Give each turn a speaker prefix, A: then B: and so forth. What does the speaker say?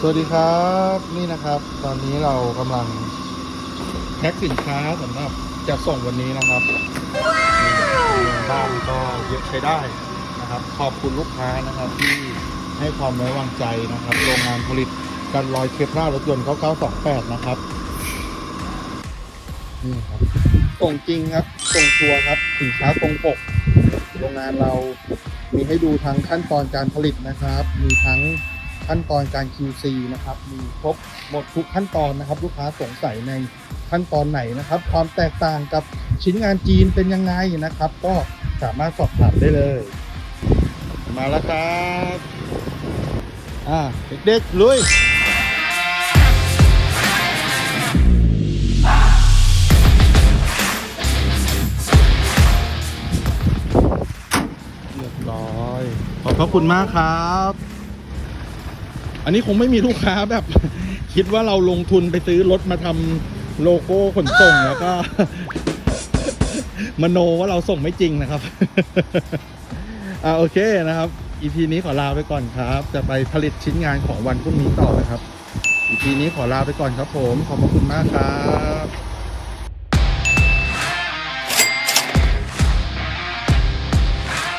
A: สวัสดีครับนี่นะครับ ตอนนี้เรากำลังแพ็คสินค้าสำหรับจะส่งวันนี้นะครับบ้านก็เยอะใช้ได้นะครับ ขอบคุณลูกค้านะครับที่ให้ความไว้วางใจนะครับ โรงงานผลิตกันรอยเคปหน้ารถยนต์9928 นะครับนี่ครับส่งจริงครับส่งชัวร์ครับสินค้าตรงปก โรงงานเรามีให้ดูทั้งขั้นตอนการผลิตนะครับ มีทั้ง ขั้นตอนการ QC นะครับ มีครบหมดทุกขั้นตอนนะครับ ลูกค้าสงสัยในขั้นตอนไหนนะครับ ความแตกต่างกับชิ้นงานจีนเป็นยังไงนะครับ ก็สามารถสอบถามได้เลย มาแล้วครับอ่าเด็กๆลุยเรียบร้อย ขอบพระคุณมากครับ อันนี้คงไม่มีลูกค้าแบบ คิดว่าเราลงทุนไปซื้อรถมาทำโลโก้ขนส่งแล้วก็ มโนว่าเราส่งไม่จริงนะครับ อ่าโอเคนะครับ EP นี้ขอลาไปก่อนครับ จะไปผลิตชิ้นงานของวันพรุ่งนี้ต่อนะครับ EP นี้ขอลาไปก่อนครับผม ขอบพระคุณมากครับ